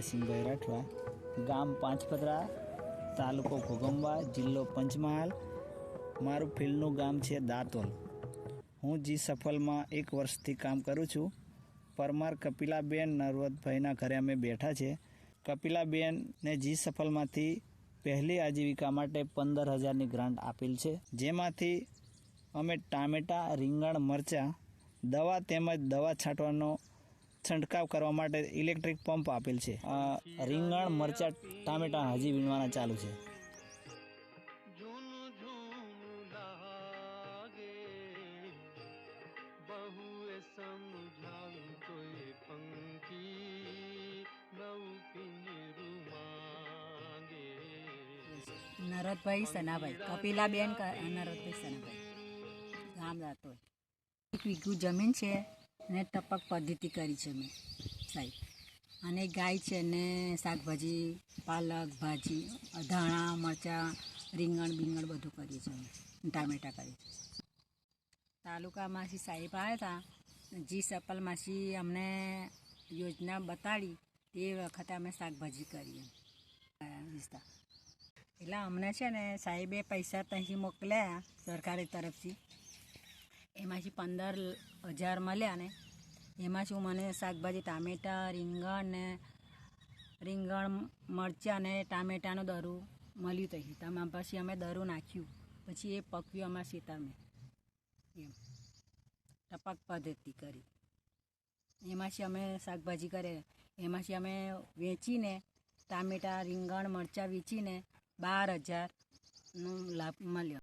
રાયસિંહભાઈ રાઠવા ગામ પાંચપદરા, તાલુકો ઘોગંબા જિલ્લો પંચમહાલ. મારું ફિલ્ડનું ગામ છે દાતોલ. હું જી સફલમાં એક વર્ષથી કામ કરું છું. પરમાર કપિલાબેન નરવતભાઈના ઘરે અમે બેઠા છે. કપિલાબેનને જી સફલમાંથી પહેલી આજીવિકા માટે પંદર હજારની ગ્રાન્ટ આપેલ છે. જેમાંથી અમે ટામેટાં, રીંગણ, મરચાં, દવા તેમજ દવા છાંટવાનો છંટકાવ કરવા માટે ઇલેક્ટ્રિક પંપ આપેલ છે. રીંગણ મરચાં ટામેટાં હજી વીણવાના ચાલુ છે. નરદભાઈ સનાભાઈ કપિલાબેન નરદભાઈ સનાભાઈ. ગામ રાતો એક વીઘું જમીન છે. ને ટપક પદ્ધતિ કરી છે મેં, સાહેબ. અને ગાય છે ને શાકભાજી, પાલક, ભાજી, ધાણા, મરચાં, રીંગણ, બીંગણ બધું કરીએ છીએ અમે. ટામેટા કરીએ છીએ. તાલુકામાંથી સાહેબ આવ્યા હતા જી સપલમાંથી અમને યોજના બતાડી, તે વખતે અમે શાકભાજી કરીએ. એટલે અમને છે ને સાહેબે પૈસા ત્યાંથી મોકલ્યા સરકારી તરફથી. એમાંથી પંદર હજાર મળ્યા ને એમાંથી હું મને શાકભાજી, ટામેટાં, રીંગણ ને રીંગણ, મરચાં ને ટામેટાનું દરું મળ્યું ત્યાંથી તમામ પછી અમે દરું નાખ્યું. પછી એ પકવ્યું અમારા સીતામે એમ. ટપક પદ્ધતિ કરી. એમાંથી અમે શાકભાજી કરે એમાંથી અમે વેચીને ટામેટાં, રીંગણ, મરચાં વેચીને બાર હજારનો લાભ મળ્યો.